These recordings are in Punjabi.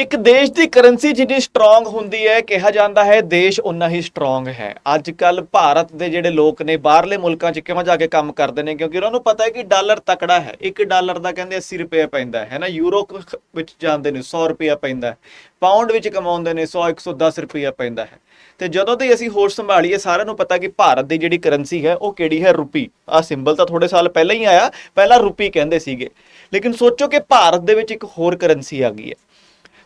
ਇੱਕ ਦੇਸ਼ ਦੀ ਕਰੰਸੀ ਜਿੰਨੀ ਸਟਰੋਂਗ ਹੁੰਦੀ ਹੈ, ਕਿਹਾ ਜਾਂਦਾ ਹੈ, ਦੇਸ਼ ਉਨਾ ਹੀ ਸਟਰੋਂਗ ਹੈ। ਅੱਜ ਕੱਲ ਭਾਰਤ ਦੇ ਜਿਹੜੇ ਲੋਕ ਨੇ, ਬਾਹਰਲੇ ਮੁਲਕਾਂ 'ਚ ਕਿਵੇਂ ਜਾ ਕੇ ਕੰਮ ਕਰਦੇ ਨੇ, ਕਿਉਂਕਿ ਉਹਨਾਂ ਨੂੰ ਪਤਾ ਹੈ ਕਿ ਡਾਲਰ ਤਕੜਾ ਹੈ। ਇੱਕ ਡਾਲਰ ਦਾ ਕਹਿੰਦੇ 80 ਰੁਪਏ ਪੈਂਦਾ ਹੈ ਨਾ? ਯੂਰੋ ਵਿੱਚ ਜਾਂਦੇ ਨੇ 100 ਰੁਪਏ ਪੈਂਦਾ ਹੈ। ਪਾਉਂਡ ਵਿੱਚ ਕਮਾਉਂਦੇ ਨੇ 100 110 ਰੁਪਏ ਪੈਂਦਾ ਹੈ। ਤੇ ਜਦੋਂ ਤੇ ਅਸੀਂ ਹੋਸ਼ ਸੰਭਾਲੀਏ, ਸਾਰਿਆਂ ਨੂੰ ਪਤਾ ਕਿ ਭਾਰਤ ਦੀ ਜਿਹੜੀ ਕਰੰਸੀ ਹੈ, ਉਹ ਕਿਹੜੀ ਹੈ? ਰੁਪੀ। ਆ ਸਿੰਬਲ ਤਾਂ ਥੋੜੇ ਸਾਲ ਪਹਿਲਾਂ ਹੀ ਆਇਆ, ਪਹਿਲਾਂ ਰੁਪੀ ਕਹਿੰਦੇ ਸੀਗੇ। ਲੇਕਿਨ ਸੋਚੋ ਕਿ ਭਾਰਤ ਦੇ ਵਿੱਚ ਇੱਕ ਹੋਰ ਕਰੰਸੀ ਆ ਗਈ ਹੈ।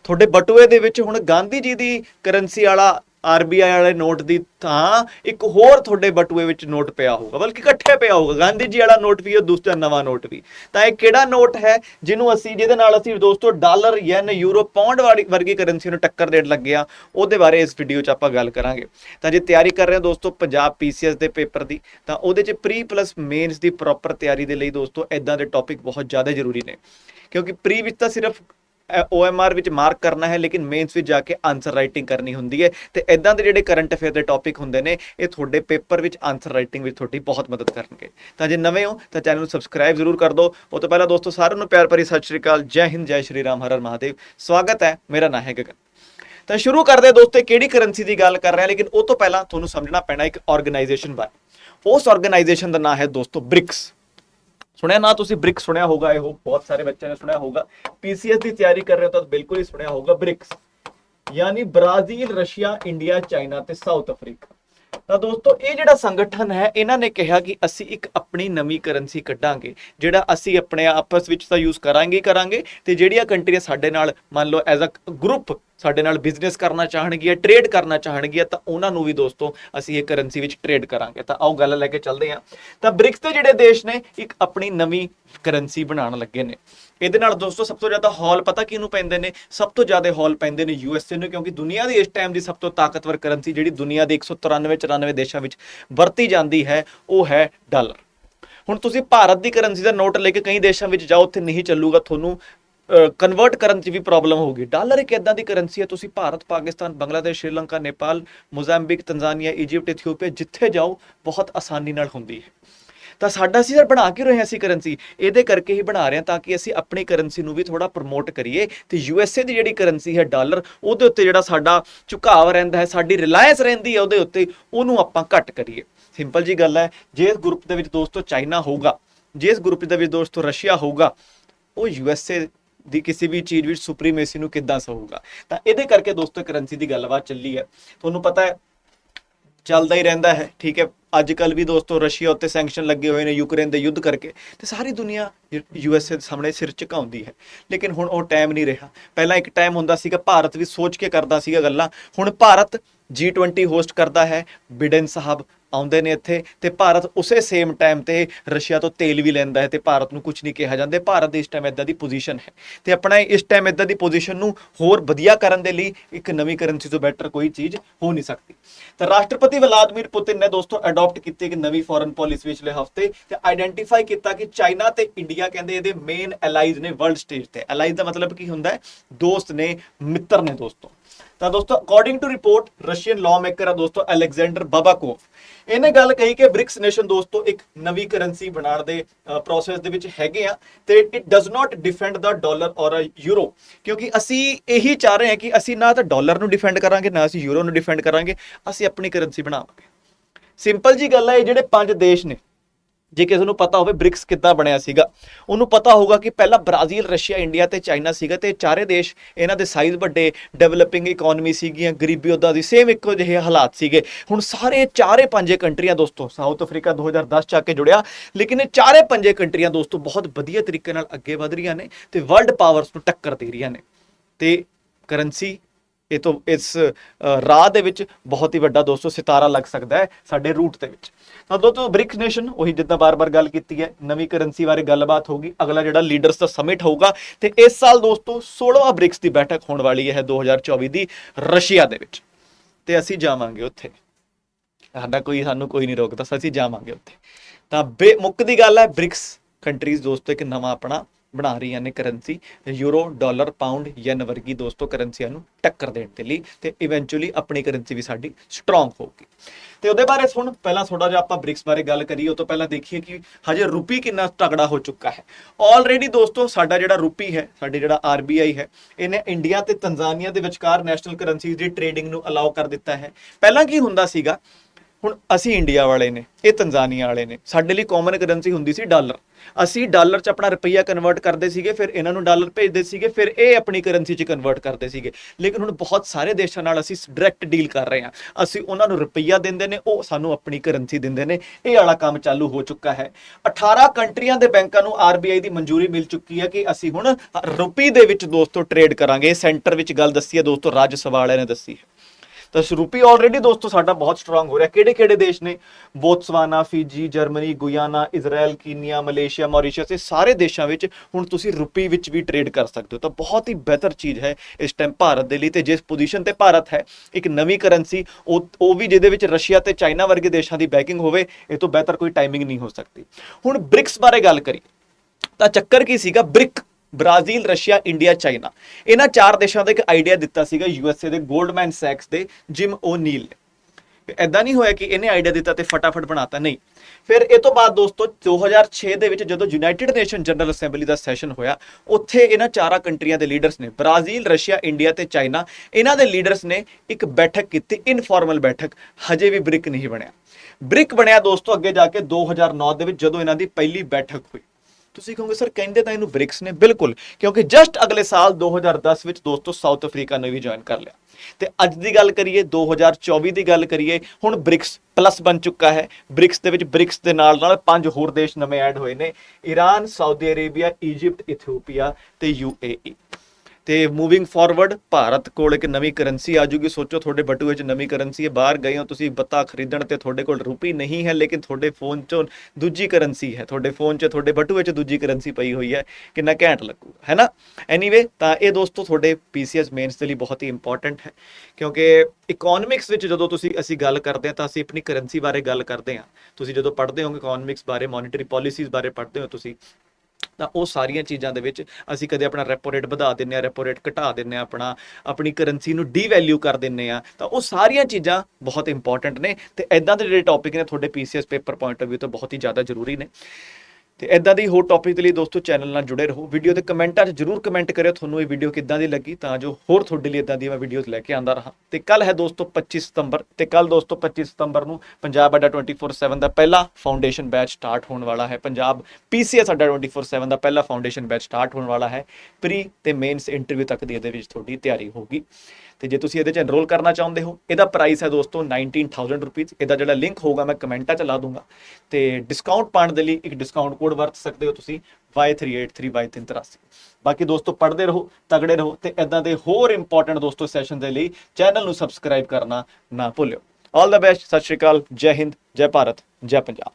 ਤੁਹਾਡੇ ਬਟੂਏ ਦੇ ਵਿੱਚ ਹੁਣ ਗਾਂਧੀ ਜੀ ਦੀ ਕਰੰਸੀ ਵਾਲਾ ਆਰਬੀਆਈ ਵਾਲੇ ਨੋਟ ਦੀ ਥਾਂ ਇੱਕ ਹੋਰ ਤੁਹਾਡੇ ਬਟੂਏ ਵਿੱਚ ਨੋਟ ਪਿਆ ਹੋਊਗਾ, ਬਲਕਿ ਇਕੱਠੇ ਪਿਆ ਹੋਊਗਾ। ਗਾਂਧੀ ਜੀ ਵਾਲਾ ਨੋਟ ਵੀ ਉਹ ਦੂਸਰਾ ਨਵਾਂ ਨੋਟ ਵੀ। ਤਾਂ ਇਹ ਕਿਹੜਾ ਨੋਟ ਹੈ ਜਿਹਨੂੰ ਅਸੀਂ, ਜਿਹਦੇ ਨਾਲ ਅਸੀਂ ਦੋਸਤੋ ਡਾਲਰ, ਯੈਨ, ਯੂਰੋ ਪਾਉਂਡ ਵਾਲੀ ਵਰਗੀ ਕਰੰਸੀ ਨੂੰ ਟੱਕਰ ਦੇਣ ਲੱਗੇ ਆ ਉਹਦੇ ਬਾਰੇ ਇਸ ਵੀਡੀਓ 'ਚ ਆਪਾਂ ਗੱਲ ਕਰਾਂਗੇ। ਤਾਂ ਜੇ ਤਿਆਰੀ ਕਰ ਰਹੇ ਹੋ ਦੋਸਤੋ ਪੰਜਾਬ ਪੀਸੀਐਸ ਦੇ ਪੇਪਰ ਦੀ, ਤਾਂ ਉਹਦੇ 'ਚ ਪ੍ਰੀ ਪਲੱਸ ਮੇਨਸ ਦੀ ਪ੍ਰੋਪਰ ਤਿਆਰੀ ਦੇ ਲਈ ਦੋਸਤੋ ਐਦਾਂ ਦੇ ਟੌਪਿਕ ਬਹੁਤ ਜ਼ਿਆਦਾ ਜ਼ਰੂਰੀ ਨੇ। ਕਿਉਂਕਿ ਪ੍ਰੀ ਵਿੱਚ ਤਾਂ ਸਿਰਫ OMR ਵਿੱਚ ਮਾਰਕ ਕਰਨਾ ਹੈ, ਲੇਕਿਨ ਮੇਨਸ ਵਿੱਚ ਜਾ ਕੇ ਆਨਸਰ ਰਾਈਟਿੰਗ ਕਰਨੀ ਹੁੰਦੀ ਹੈ। ਤੇ ਇਦਾਂ ਦੇ ਜਿਹੜੇ ਕਰੰਟ ਅਫੇਅਰ ਦੇ ਟੌਪਿਕ ਹੁੰਦੇ ਨੇ, ਇਹ ਤੁਹਾਡੇ ਪੇਪਰ ਵਿੱਚ ਆਨਸਰ ਰਾਈਟਿੰਗ ਵਿੱਚ ਤੁਹਾਡੀ ਬਹੁਤ ਮਦਦ ਕਰਨਗੇ। ਤਾਂ ਜੇ ਨਵੇਂ ਹੋ, ਤਾਂ ਚੈਨਲ ਨੂੰ ਸਬਸਕ੍ਰਾਈਬ ਜ਼ਰੂਰ ਕਰ ਦਿਓ। ਉਹ ਤੋਂ ਪਹਿਲਾਂ ਦੋਸਤੋ, ਸਾਰਿਆਂ ਨੂੰ ਪਿਆਰ ਭਰੀ ਸਤਿ ਸ਼੍ਰੀ ਅਕਾਲ। ਜੈ ਹਿੰਦ, ਜੈ ਸ਼੍ਰੀ ਰਾਮ, ਹਰ ਹਰ ਮਹਾਦੇਵ। ਸਵਾਗਤ ਹੈ, ਮੇਰਾ ਨਾਮ ਹੈ ਗਗਨ। ਤਾਂ ਸ਼ੁਰੂ ਕਰਦੇ ਦੋਸਤੋ ਕਿਹੜੀ ਕਰੰਸੀ ਦੀ ਗੱਲ ਕਰ ਰਹੇ ਹਾਂ, ਲੇਕਿਨ ਉਹ ਤੋਂ ਪਹਿਲਾਂ ਤੁਹਾਨੂੰ ਸਮਝਣਾ ਪੈਣਾ ਇੱਕ ਆਰਗੇਨਾਈਜੇਸ਼ਨ ਬਾਰੇ। ਉਸ ਆਰਗੇਨਾਈਜੇਸ਼ਨ ਦਾ ਨਾਮ ਹੈ ਦੋਸਤੋ ਬ੍ਰਿਕਸ ਸੁਣਿਆ ਨਾ ਤੁਸੀਂ ਬ੍ਰਿਕਸ ਸੁਣਿਆ ਹੋਗਾ ਇਹੋ ਬਹੁਤ ਸਾਰੇ ਬੱਚਿਆਂ ਨੇ ਸੁਣਿਆ ਹੋਗਾ ਪੀਸੀਐਸ ਦੀ ਤਿਆਰੀ ਕਰ ਰਹੇ ਹੋ ਤਾਂ ਬਿਲਕੁਲ ਹੀ ਸੁਣਿਆ ਹੋਗਾ ਬ੍ਰਿਕਸ। ਯਾਨੀ ਬ੍ਰਾਜ਼ੀਲ, ਰਸ਼ੀਆ, ਇੰਡੀਆ, ਚਾਈਨਾ ਤੇ ਸਾਊਥ ਅਫਰੀਕਾ। ਤਾਂ ਦੋਸਤੋ, ਇਹ ਜਿਹੜਾ ਸੰਗਠਨ ਹੈ, ਇਹਨਾਂ ਨੇ ਕਿਹਾ ਕਿ ਅਸੀਂ ਇੱਕ ਆਪਣੀ ਨਵੀਂ ਕਰੰਸੀ ਕੱਢਾਂਗੇ, ਜਿਹੜਾ ਅਸੀਂ ਆਪਣੇ ਆਪਸ ਵਿੱਚ ਤਾਂ ਯੂਜ਼ ਕਰਾਂਗੇ ਕਰਾਂਗੇ ਤੇ ਜਿਹੜੀਆਂ ਕੰਟਰੀਆਂ ਸਾਡੇ ਨਾਲ, ਮੰਨ ਲਓ ਐਜ਼ ਅ ਗਰੁੱਪ ਸਾਡੇ ਨਾਲ ਬਿਜ਼ਨਸ ਕਰਨਾ ਚਾਹਣਗੀਆਂ ਟ੍ਰੇਡ ਕਰਨਾ ਚਾਹਣਗੀਆਂ, ਤਾਂ ਉਹਨਾਂ ਨੂੰ ਵੀ ਦੋਸਤੋ ਅਸੀਂ ਇਹ ਕਰੰਸੀ ਵਿੱਚ ਟ੍ਰੇਡ ਕਰਾਂਗੇ। ਤਾਂ ਆਓ ਗੱਲ ਲੈ ਕੇ ਚੱਲਦੇ ਹਾਂ। ਤਾਂ ਬ੍ਰਿਕਸ ਦੇ ਜਿਹੜੇ ਦੇਸ਼ ਨੇ, ਇੱਕ ਆਪਣੀ ਨਵੀਂ ਕਰੰਸੀ ਬਣਾਉਣ ਲੱਗੇ ਨੇ। ਇਹਦੇ ਨਾਲ ਦੋਸਤੋ ਸਭ ਤੋਂ ਜ਼ਿਆਦਾ ਹੌਲ ਪਤਾ ਕਿਹਨੂੰ ਪੈਂਦੇ ਨੇ? ਸਭ ਤੋਂ ਜ਼ਿਆਦਾ ਹੌਲ ਪੈਂਦੇ ਨੇ ਯੂਐਸਏ ਨੂੰ, ਕਿਉਂਕਿ ਦੁਨੀਆ ਦੀ ਇਸ ਟਾਈਮ ਦੀ ਸਭ ਤੋਂ ਤਾਕਤਵਰ ਕਰੰਸੀ ਜਿਹੜੀ ਦੁਨੀਆ ਦੇ 193 94 ਦੇਸ਼ਾਂ ਵਿੱਚ ਵਰਤੀ ਜਾਂਦੀ ਹੈ, ਉਹ ਹੈ ਡਾਲਰ। ਹੁਣ ਤੁਸੀਂ ਭਾਰਤ ਦੀ ਕਰੰਸੀ ਦਾ ਨੋਟ ਲੈ ਕੇ ਕਈ ਦੇਸ਼ਾਂ ਵਿੱਚ ਜਾਓ, ਉੱਥੇ ਨਹੀਂ ਚੱਲੂਗਾ, ਤੁਹਾਨੂੰ ਕਨਵਰਟ ਕਰਨ 'ਚ ਵੀ ਪ੍ਰੋਬਲਮ ਹੋਊਗੀ। ਡਾਲਰ ਇੱਕ ਇਦਾਂ ਦੀ ਕਰੰਸੀ ਹੈ, ਤੁਸੀਂ Bharat, Pakistan, Bangladesh, Sri Lanka, Nepal, Mozambique, Tanzania Egypt Ethiopia ਜਿੱਥੇ ਜਾਓ, ਬਹੁਤ ਆਸਾਨੀ ਨਾਲ ਹੁੰਦੀ ਹੈ। ਤਾਂ ਸਾਡਾ ਅਸੀਂ ਯਾਰ ਬਣਾ ਕੇ ਰਹੇ ਹਾਂ ਅਸੀਂ ਕਰੰਸੀ ਇਹਦੇ ਕਰਕੇ ਹੀ ਬਣਾ ਰਹੇ ਹਾਂ ਤਾਂ ਕਿ ਅਸੀਂ ਆਪਣੀ ਕਰੰਸੀ ਨੂੰ ਵੀ ਥੋੜਾ ਪ੍ਰਮੋਟ ਕਰੀਏ। ਤੇ ਯੂਐਸਏ ਦੀ ਜਿਹੜੀ ਕਰੰਸੀ ਹੈ ਡਾਲਰ, ਉਹਦੇ ਉੱਤੇ ਜਿਹੜਾ ਸਾਡਾ ਝੁਕਾਅ ਰਹਿੰਦਾ ਹੈ, ਸਾਡੀ ਰਿਲਾਇੰਸ ਰਹਿੰਦੀ ਹੈ, ਉਹਦੇ ਉੱਤੇ ਉਹਨੂੰ ਆਪਾਂ ਘੱਟ ਕਰੀਏ। ਸਿੰਪਲ ਜੀ ਗੱਲ ਹੈ, ਜੇ ਇਸ ਗਰੁੱਪ ਦੇ ਵਿੱਚ ਦੋਸਤੋ ਚਾਈਨਾ ਹੋਊਗਾ, ਜੇ ਇਸ ਗਰੁੱਪ ਦੇ ਵਿੱਚ ਦੋਸਤੋ ਰਸ਼ੀਆ ਹੋਊਗਾ, ਉਹ ਯੂਐਸਏ ਦੀ ਕਿਸੇ ਵੀ ਚੀਜ਼ ਵਿੱਚ ਸੁਪਰੀਮੇਸੀ ਨੂੰ ਕਿੱਦਾਂ ਸਹੂਗਾ? ਤਾਂ ਇਹਦੇ ਕਰਕੇ ਦੋਸਤੋ ਕਰੰਸੀ ਦੀ ਗੱਲਬਾਤ ਚੱਲੀ ਹੈ। ਤੁਹਾਨੂੰ ਪਤਾ ਹੈ, ਚੱਲਦਾ ਹੀ ਰਹਿੰਦਾ ਹੈ, ਠੀਕ ਹੈ? ਅੱਜ ਕੱਲ ਵੀ ਦੋਸਤੋ ਰਸ਼ੀਆ ਉੱਤੇ ਸੈਂਕਸ਼ਨ ਲੱਗੇ ਹੋਏ ਨੇ ਯੂਕਰੇਨ ਦੇ ਯੁੱਧ ਕਰਕੇ ਤੇ ਸਾਰੀ ਦੁਨੀਆ ਯੂਐਸਏ ਦੇ ਸਾਹਮਣੇ ਸਿਰ ਝੁਕਾਉਂਦੀ ਹੈ। ਲੇਕਿਨ ਹੁਣ ਉਹ ਟਾਈਮ ਨਹੀਂ ਰਿਹਾ। ਪਹਿਲਾਂ ਇੱਕ ਟਾਈਮ ਹੁੰਦਾ ਸੀਗਾ, ਭਾਰਤ ਵੀ ਸੋਚ ਕੇ ਕਰਦਾ ਸੀਗਾ ਗੱਲਾਂ। ਹੁਣ ਭਾਰਤ G20 ਹੋਸਟ ਕਰਦਾ ਹੈ। ਬਿਡਨ ਸਾਹਿਬ ਆਉਂਦੇ ਨੇ ਇੱਥੇ ਤੇ ਭਾਰਤ ਉਸੇ ਸੇਮ ਟਾਈਮ ਤੇ ਰਸ਼ੀਆ ਤੋਂ ਤੇਲ ਵੀ ਲੈਂਦਾ ਹੈ ਤੇ ਭਾਰਤ ਨੂੰ ਕੁਝ ਨਹੀਂ ਕਿਹਾ ਜਾਂਦਾ। ਭਾਰਤ ਦੀ ਇਸ ਟਾਈਮ ਇਦਾਂ ਦੀ ਪੋਜੀਸ਼ਨ ਹੈ। ਤੇ ਆਪਣਾ ਇਸ ਟਾਈਮ ਇਦਾਂ ਦੀ ਪੋਜੀਸ਼ਨ ਨੂੰ ਹੋਰ ਵਧੀਆ ਕਰਨ ਦੇ ਲਈ ਇੱਕ ਨਵੀਂ ਕਰੰਸੀ ਤੋਂ ਬੈਟਰ ਕੋਈ ਚੀਜ਼ ਹੋ ਨਹੀਂ ਸਕਦੀ। ਤਾਂ ਰਾਸ਼ਟਰਪਤੀ ਵਲਾਦੀਮੀਰ ਪੁਤਿਨ ਨੇ ਦੋਸਤੋ ਅਡਾਪਟ ਕੀਤੀ ਇੱਕ ਨਵੀਂ ਫੋਰਨ ਪਾਲਿਸੀ ਪਿਛਲੇ ਹਫ਼ਤੇ ਤੇ ਆਇਡੈਂਟੀਫਾਈ ਕੀਤਾ ਕਿ ਚਾਈਨਾ ਤੇ ਇੰਡੀਆ ਕਹਿੰਦੇ ਇਹਦੇ ਮੇਨ ਅਲਾਈਜ਼ ਨੇ ਵਰਲਡ ਸਟੇਜ ਤੇ। ਅਲਾਈਜ਼ ਦਾ ਮਤਲਬ ਕੀ ਹੁੰਦਾ ਹੈ? ਦੋਸਤ ਨੇ, ਮਿੱਤਰ ਨੇ ਦੋਸਤੋ। ਤਾਂ ਦੋਸਤੋ according to report Russian law maker ਆ ਦੋਸਤੋ ਅਲੈਗਜ਼ੈਂਡਰ ਬਾਬਾਕੋਵ ਇਹਨੇ ਗੱਲ ਕਹੀ ਕਿ ਬ੍ਰਿਕਸ ਨੇਸ਼ਨ ਦੋਸਤੋ ਇੱਕ ਨਵੀਂ ਕਰੰਸੀ ਬਣਾਉਣ ਦੇ ਪ੍ਰੋਸੈਸ ਦੇ ਵਿੱਚ ਹੈਗੇ ਆ ਤੇ it does not defend the dollar ਔਰ ਯੂਰੋ ਕਿਉਂਕਿ ਅਸੀਂ ਇਹੀ ਚਾਹ ਰਹੇ ਹਾਂ ਕਿ ਅਸੀਂ ਨਾ ਤਾਂ ਡਾਲਰ ਨੂੰ ਡਿਫੈਂਡ ਕਰਾਂਗੇ, ਨਾ ਅਸੀਂ ਯੂਰੋ ਨੂੰ ਡਿਫੈਂਡ ਕਰਾਂਗੇ, ਅਸੀਂ ਆਪਣੀ ਕਰੰਸੀ ਬਣਾਵਾਂਗੇ। ਸਿੰਪਲ ਜੀ ਗੱਲ ਹੈ ਇਹ ਜਿਹੜੇ ਪੰਜ ਦੇਸ਼ ਨੇ, ਜੇ ਕਿਸੇ ਨੂੰ ਪਤਾ ਹੋਵੇ ਬ੍ਰਿਕਸ ਕਿੱਦਾਂ ਬਣਿਆ ਸੀਗਾ, ਉਹਨੂੰ ਪਤਾ ਹੋਊਗਾ ਕਿ ਪਹਿਲਾਂ ਬ੍ਰਾਜ਼ੀਲ, ਰਸ਼ੀਆ, ਇੰਡੀਆ ਤੇ ਚਾਈਨਾ ਸੀਗਾ ਤੇ ਇਹ ਚਾਰੇ ਦੇਸ਼ ਇਹਨਾਂ ਦੇ ਸਾਈਜ਼ ਵੱਡੇ ਡਿਵੈਲਪਿੰਗ ਇਕਨੋਮੀ ਸੀਗੀਆਂ, ਗਰੀਬੀ ਉਹਦਾ ਦੀ ਸੇਮ ਇੱਕੋ ਜਿਹੇ ਹਾਲਾਤ ਸੀਗੇ। ਹੁਣ ਸਾਰੇ ਚਾਰੇ ਪੰਜੇ ਕੰਟਰੀਆਂ ਦੋਸਤੋ ਸਾਊਥ ਅਫਰੀਕਾ 2010 ਚ ਆ ਕੇ ਜੁੜਿਆ, ਲੇਕਿਨ ਇਹ ਚਾਰੇ ਪੰਜੇ ਕੰਟਰੀਆਂ ਦੋਸਤੋ ਬਹੁਤ ਵਧੀਆ ਤਰੀਕੇ ਨਾਲ ਅੱਗੇ ਵਧ ਰਹੀਆਂ ਨੇ ਤੇ ਵਰਲਡ ਪਾਵਰਸ ਨੂੰ ਟੱਕਰ ਦੇ ਰਹੀਆਂ ਨੇ। ਤੇ ਕਰੰਸੀ ਇਹ ਤੋਂ ਇਸ ਰਾਹ ਦੇ ਵਿੱਚ ਬਹੁਤ ਹੀ ਵੱਡਾ ਦੋਸਤੋ ਸਿਤਾਰਾ ਲੱਗ ਸਕਦਾ ਹੈ ਸਾਡੇ ਰੂਟ ਦੇ ਵਿੱਚ। ਤਾਂ ਦੋਸਤੋ ਬ੍ਰਿਕਸ ਨੇਸ਼ਨ ਉਹੀ ਜਿੱਦਾਂ ਬਾਰ-ਬਾਰ ਗੱਲ ਕੀਤੀ ਹੈ, ਨਵੀਂ ਕਰੰਸੀ ਬਾਰੇ ਗੱਲਬਾਤ ਹੋਗੀ ਅਗਲਾ ਜਿਹੜਾ ਲੀਡਰਸ ਦਾ ਸਮਿਟ ਹੋਊਗਾ ਤੇ ਇਸ ਸਾਲ ਦੋਸਤੋ 16ਵਾਂ ਬ੍ਰਿਕਸ ਦੀ ਬੈਠਕ ਹੋਣ ਵਾਲੀ ਹੈ 2024 ਦੀ ਰਸ਼ੀਆ ਦੇ ਵਿੱਚ। ਤੇ ਅਸੀਂ ਜਾਵਾਂਗੇ ਉੱਥੇ। ਸਾਡਾ ਕੋਈ, ਸਾਨੂੰ ਕੋਈ ਨਹੀਂ ਰੋਕਦਾ, ਅਸੀਂ ਜਾਵਾਂਗੇ ਉੱਥੇ। ਤਾਂ ਬੇ, ਮੁੱਕ ਦੀ ਗੱਲ ਹੈ ਬ੍ਰਿਕਸ ਕੰਟਰੀਜ਼ ਦੋਸਤੋ ਇੱਕ ਨਵਾਂ ਆਪਣਾ ਬਣਾ ਰਹੀਆਂ ਨੇ currency. Euro, dollar pound yen ਵਰਗੀ ਦੋਸਤੋ ਕਰੰਸੀਆਂ ਨੂੰ ਟੱਕਰ ਦੇਣ ਦੇ ਲਈ ਤੇ ਇਵੈਂਚੁਅਲੀ ਆਪਣੀ ਕਰੰਸੀ ਵੀ ਸਾਡੀ ਸਟਰੋਂਗ ਹੋਊਗੀ। ਤੇ ਉਹਦੇ ਬਾਰੇ ਸੁਣ, ਪਹਿਲਾਂ ਥੋੜਾ ਜਿਹਾ ਆਪਾਂ ਬ੍ਰਿਕਸ ਬਾਰੇ ਗੱਲ ਕਰੀਏ, ਉਹ ਤੋਂ ਪਹਿਲਾਂ ਦੇਖੀਏ ਕਿ ਹਜੇ ਰੂਪੀ ਕਿੰਨਾ ਤਗੜਾ ਹੋ ਚੁੱਕਾ ਹੈ। ਆਲਰੇਡੀ ਦੋਸਤੋ ਸਾਡਾ ਜਿਹੜਾ ਰੂਪੀ ਹੈ, ਸਾਡੇ ਜਿਹੜਾ ਆਰਬੀਆਈ ਹੈ, ਇਹਨੇ ਇੰਡੀਆ ਤੇ ਤੰਜ਼ਾਨੀਆ ਦੇ ਵਿਚਕਾਰ ਨੈਸ਼ਨਲ ਕਰੰਸੀਜ਼ ਦੀ ਟ੍ਰੇਡਿੰਗ ਨੂੰ ਅਲਾਉ ਕਰ ਦਿੱਤਾ ਹੈ। ਪਹਿਲਾਂ ਕੀ ਹੁੰਦਾ ਸੀਗਾ ਹੁਣ ਅਸੀਂ ਇੰਡੀਆ ਵਾਲੇ ਨੇ, ਇਹ ਤੰਜ਼ਾਨੀਆ ਵਾਲੇ ਨੇ, ਸਾਡੇ ਲਈ ਕਾਮਨ ਕਰੰਸੀ ਹੁੰਦੀ ਸੀ ਡਾਲਰ ਅਸੀਂ ਡਾਲਰ 'ਚ ਆਪਣਾ ਰੁਪਈਆ ਕਨਵਰਟ ਕਰਦੇ ਸੀਗੇ, ਫਿਰ ਇਹਨਾਂ ਨੂੰ ਡਾਲਰ ਭੇਜਦੇ ਸੀਗੇ, ਫਿਰ ਇਹ ਆਪਣੀ ਕਰੰਸੀ 'ਚ ਕਨਵਰਟ ਕਰਦੇ ਸੀਗੇ। ਲੇਕਿਨ ਹੁਣ ਬਹੁਤ ਸਾਰੇ ਦੇਸ਼ਾਂ ਨਾਲ ਅਸੀਂ ਡਾਇਰੈਕਟ ਡੀਲ ਕਰ ਰਹੇ ਹਾਂ। ਅਸੀਂ ਉਹਨਾਂ ਨੂੰ ਰੁਪਈਆ ਦਿੰਦੇ ਨੇ, ਉਹ ਸਾਨੂੰ ਆਪਣੀ ਕਰੰਸੀ ਦਿੰਦੇ ਨੇ। ਇਹ ਵਾਲਾ ਕੰਮ ਚਾਲੂ ਹੋ ਚੁੱਕਾ ਹੈ। 18 ਕੰਟਰੀਆਂ ਦੇ ਬੈਂਕਾਂ ਨੂੰ ਆਰਬੀਆਈ ਦੀ ਮਨਜ਼ੂਰੀ ਮਿਲ ਚੁੱਕੀ ਹੈ ਕਿ ਅਸੀਂ ਹੁਣ ਰੁਪਈ ਦੇ ਵਿੱਚ ਦੋਸਤੋ ਟ੍ਰੇਡ ਕਰਾਂਗੇ। ਸੈਂਟਰ ਵਿੱਚ ਗੱਲ ਦੱਸੀ ਹੈ, ਦੋਸਤੋ ਰਾਜ ਸਭਾ ਵਾਲਿਆਂ ਨੇ ਦੱਸੀ ਹੈ। ਤਾਂ ਰੂਪੀ ਆਲਰੇਡੀ ਦੋਸਤੋ ਸਾਡਾ ਬਹੁਤ ਸਟਰੋਂਗ ਹੋ ਰਿਹਾ। ਕਿਹੜੇ ਕਿਹੜੇ ਦੇਸ਼ ਨੇ? Botswana, Fiji, Germany, Guyana Israel Kenya, Malaysia Mauritius ਇਹ ਸਾਰੇ ਦੇਸ਼ਾਂ ਵਿੱਚ ਹੁਣ ਤੁਸੀਂ ਰੂਪੀ ਵਿੱਚ ਵੀ ਟ੍ਰੇਡ ਕਰ ਸਕਦੇ ਹੋ। ਤਾਂ ਬਹੁਤ ਹੀ ਬਿਹਤਰ ਚੀਜ਼ ਹੈ ਇਸ ਟਾਈਮ ਭਾਰਤ ਦੇ ਲਈ ਤੇ ਜਿਸ ਪੋਜੀਸ਼ਨ ਤੇ ਭਾਰਤ ਹੈ, ਇੱਕ ਨਵੀਂ ਕਰੰਸੀ ਉਹ ਉਹ ਵੀ ਜਿਹਦੇ ਵਿੱਚ ਰਸ਼ੀਆ ਤੇ ਚਾਈਨਾ ਵਰਗੇ ਦੇਸ਼ਾਂ ਦੀ ਬੈਕਿੰਗ ਹੋਵੇ, ਇਹ ਤੋਂ ਬਿਹਤਰ ਕੋਈ ਟਾਈਮਿੰਗ ਨਹੀਂ ਹੋ ਸਕਦੀ। ਹੁਣ ਬ੍ਰਿਕਸ ਬਾਰੇ ਗੱਲ ਕਰੀਏ, ਤਾਂ ਚੱਕਰ ਕੀ ਸੀਗਾ? BRIC Brazil, Russia, India, China. ਇਹਨਾਂ ਚਾਰ ਦੇਸ਼ਾਂ ਦਾ ਇੱਕ ਆਈਡੀਆ ਦਿੱਤਾ ਸੀਗਾ ਯੂਐਸਏ ਦੇ ਗੋਲਡਮੈਨ ਸੈਕਸ ਦੇ ਜਿਮ ਓਨੀਲ ਨੇ। ਐਦਾਂ ਨਹੀਂ ਹੋਇਆ ਕਿ ਇਹਨੇ ਆਈਡੀਆ ਦਿੱਤਾ ਤੇ ਫਟਾਫਟ ਬਣਾਤਾ, ਨਹੀਂ। ਫਿਰ ਇਹ ਤੋਂ ਬਾਅਦ ਦੋਸਤੋ 2006 ਦੇ ਵਿੱਚ ਜਦੋਂ ਯੂਨਾਈਟਿਡ ਨੇਸ਼ਨ ਜਨਰਲ ਅਸੈਂਬਲੀ ਦਾ ਸੈਸ਼ਨ ਹੋਇਆ, ਉੱਥੇ ਇਹਨਾਂ ਚਾਰਾਂ ਕੰਟਰੀਆਂ ਦੇ ਲੀਡਰਸ ਨੇ, ਬ੍ਰਾਜ਼ੀਲ, ਰਸ਼ੀਆ, ਇੰਡੀਆ ਤੇ ਚਾਈਨਾ, ਇਹਨਾਂ ਦੇ ਲੀਡਰਸ ਨੇ ਇੱਕ ਬੈਠਕ ਕੀਤੀ ਇਨਫਾਰਮਲ ਬੈਠਕ। ਹਜੇ ਵੀ ਬ੍ਰਿਕ ਨਹੀਂ ਬਣਿਆ। ਬ੍ਰਿਕ ਬਣਿਆ ਦੋਸਤੋ ਅੱਗੇ ਜਾ ਕੇ 2009 ਦੇ ਵਿੱਚ ਜਦੋਂ ਇਹਨਾਂ ਦੀ ਪਹਿਲੀ ਬੈਠਕ ਹੋਈ। ਤੁਸੀਂ ਕਹੋਗੇ, ਸਰ, ਕਹਿੰਦੇ ਤਾਂ ਇਹਨੂੰ ਬ੍ਰਿਕਸ ਨੇ। ਬਿਲਕੁਲ, ਕਿਉਂਕਿ ਜਸਟ ਅਗਲੇ ਸਾਲ 2010 ਵਿੱਚ ਦੋਸਤੋ ਸਾਊਥ ਅਫਰੀਕਾ ਨੇ ਵੀ ਜੁਆਇਨ ਕਰ ਲਿਆ। ਤੇ ਅੱਜ ਦੀ ਗੱਲ ਕਰੀਏ 2024 ਦੀ ਗੱਲ ਕਰੀਏ, ਹੁਣ ਬ੍ਰਿਕਸ ਪਲੱਸ ਬਣ ਚੁੱਕਾ ਹੈ। ਬ੍ਰਿਕਸ ਦੇ ਵਿੱਚ ਬ੍ਰਿਕਸ ਦੇ ਨਾਲ ਨਾਲ ਪੰਜ ਹੋਰ ਦੇਸ਼ ਨਵੇਂ ਐਡ ਹੋਏ ਨੇ। Iran Saudi Arabia Egypt Ethiopia ਤੇ ਯੂਏਈ ਤੇ ਮੂਵਿੰਗ ਫਾਰਵਰਡ ਭਾਰਤ ਕੋਲ ਇੱਕ ਨਵੀਂ ਕਰੰਸੀ ਆ ਜੂਗੀ ਸੋਚੋ ਤੁਹਾਡੇ ਬਟੂਏ 'ਚ ਨਵੀਂ ਕਰੰਸੀ ਹੈ, ਬਾਹਰ ਗਏ ਹੋ ਤੁਸੀਂ ਬੱਤਾ ਖਰੀਦਣ ਤੇ ਤੁਹਾਡੇ ਕੋਲ ਰੂਪੀ ਨਹੀਂ ਹੈ, ਲੇਕਿਨ ਤੁਹਾਡੇ ਫੋਨ 'ਚੋਂ ਦੂਜੀ ਕਰੰਸੀ ਹੈ। ਤੁਹਾਡੇ ਫੋਨ 'ਚ, ਤੁਹਾਡੇ ਬਟੂਏ 'ਚ ਦੂਜੀ ਕਰੰਸੀ ਪਈ ਹੋਈ ਹੈ। ਕਿੰਨਾ ਘੈਂਟ ਲੱਗੂਗਾ ਹੈ ਨਾ? ਐਨੀਵੇ ਤਾਂ ਇਹ ਦੋਸਤੋ ਤੁਹਾਡੇ ਪੀਸੀਐਸ ਮੇਨਸ ਦੇ ਲਈ ਬਹੁਤ ਹੀ ਇੰਪੋਰਟੈਂਟ ਹੈ। ਕਿਉਂਕਿ ਇਕਨੋਮਿਕਸ ਵਿੱਚ ਜਦੋਂ ਤੁਸੀਂ ਅਸੀਂ ਗੱਲ ਕਰਦੇ ਹਾਂ, ਤਾਂ ਅਸੀਂ ਆਪਣੀ ਕਰੰਸੀ ਬਾਰੇ ਗੱਲ ਕਰਦੇ ਹਾਂ। ਤੁਸੀਂ ਜਦੋਂ ਪੜ੍ਹਦੇ ਹੋਗੇ ਇਕਨੋਮਿਕਸ ਬਾਰੇ ਮੋਨਿਟਰੀ ਪਾਲਿਸੀਜ਼ ਬਾਰੇ ਪੜ੍ਹਦੇ ਹੋ ਤੁਸੀਂ ਤਾਂ ਉਹ ਸਾਰੀਆਂ ਚੀਜ਼ਾਂ ਦੇ ਵਿੱਚ ਅਸੀਂ ਕਦੇ ਆਪਣਾ ਰੈਪੋ ਰੇਟ ਵਧਾ ਦਿੰਨੇ ਆ ਰੈਪੋ ਰੇਟ ਘਟਾ ਦਿੰਨੇ ਆ ਆਪਣਾ, ਆਪਣੀ ਕਰੰਸੀ ਨੂੰ ਡੀਵੈਲਿਊ ਕਰ ਦਿੰਨੇ ਆ ਤਾਂ ਉਹ ਸਾਰੀਆਂ ਚੀਜ਼ਾਂ ਬਹੁਤ ਇੰਪੋਰਟੈਂਟ ਨੇ ਤੇ ਐਦਾਂ ਦੇ ਜਿਹੜੇ ਟੌਪਿਕ ਨੇ, ਤੁਹਾਡੇ PCS paper point of View ਤੋਂ ਬਹੁਤ ਹੀ ਜ਼ਿਆਦਾ ਜ਼ਰੂਰੀ ਨੇ। ਤੇ ਐਦਾਂ ਦੀ ਹੋਰ ਟੌਪਿਕ ਦੇ ਲਈ ਦੋਸਤੋ ਚੈਨਲ ਨਾਲ ਜੁੜੇ ਰਹੋ। ਵੀਡੀਓ ਦੇ ਕਮੈਂਟਾਂ 'ਚ ਜਰੂਰ ਕਮੈਂਟ ਕਰਿਓ, ਤੁਹਾਨੂੰ ਇਹ ਵੀਡੀਓ ਕਿੱਦਾਂ ਦੀ ਲੱਗੀ ਤਾਂ ਜੋ ਹੋਰ ਤੁਹਾਡੇ ਲਈ ਇਦਾਂ ਦੀ ਮੈਂ ਵੀਡੀਓਜ਼ ਲੈ ਕੇ ਆਂਦਾ ਰਹਾ। ਤੇ ਕੱਲ ਹੈ ਦੋਸਤੋ 25 ਸਤੰਬਰ ਤੇ ਕੱਲ ਦੋਸਤੋ 25 ਸਤੰਬਰ ਨੂੰ ਪੰਜਾਬ ਅੱਡਾ 24/7 ਦਾ ਪਹਿਲਾ ਫਾਊਂਡੇਸ਼ਨ ਬੈਚ ਸਟਾਰਟ ਹੋਣ ਵਾਲਾ ਹੈ। ਪੰਜਾਬ ਪੀਸੀਐਸ ਅੱਡਾ 24/7 ਦਾ ਪਹਿਲਾ ਫਾਊਂਡੇਸ਼ਨ ਬੈਚ ਸਟਾਰਟ ਹੋਣ ਵਾਲਾ ਹੈ। ਪ੍ਰੀ ਤੇ ਮੇਨਸ ਇੰਟਰਵਿਊ ਤੱਕ ਦੀ ਇਹਦੇ ਵਿੱਚ ਤੁਹਾਡੀ ਤਿਆਰੀ ਹੋਗੀ ਤੇ ਜੇ ਤੁਸੀਂ ਇਹਦੇ 'ਚ ਐਨਰੋਲ ਕਰਨਾ ਚਾਹੁੰਦੇ ਹੋ, ਇਹਦਾ ਪ੍ਰਾਈਸ ਹੈ ਦੋਸਤੋ 19000 ਰੁਪਏ ਇਹਦਾ ਜਿਹੜਾ ਲਿੰਕ ਹੋਊਗਾ ਮੈਂ ਕਮੈਂਟਾਂ 'ਚ ਲਾ ਦੂੰਗਾ। ਤੇ ਡਿਸਕਾਊਂਟ ਪਾਉਣ ਦੇ ਲਈ ਇੱਕ ਡਿਸਕਾਊਂਟ ਕੋਡ ਵਰਤ ਸਕਦੇ ਹੋ ਤੁਸੀਂ Y383Y383 ਬਾਕੀ ਦੋਸਤੋ, ਪੜ੍ਹਦੇ ਰਹੋ, ਤਗੜੇ ਰਹੋ ਤੇ ਇਦਾਂ ਦੇ ਹੋਰ ਇੰਪੋਰਟੈਂਟ ਦੋਸਤੋ ਸੈਸ਼ਨ ਦੇ ਲਈ ਚੈਨਲ ਨੂੰ ਸਬਸਕ੍ਰਾਈਬ ਕਰਨਾ ਨਾ ਭੁੱਲਿਓ। ਆਲ ਦਾ ਬੈਸਟ ਸਤਿ ਸ਼੍ਰੀ ਅਕਾਲ, ਜੈ ਹਿੰਦ, ਜੈ ਭਾਰਤ, ਜੈ ਪੰਜਾਬ।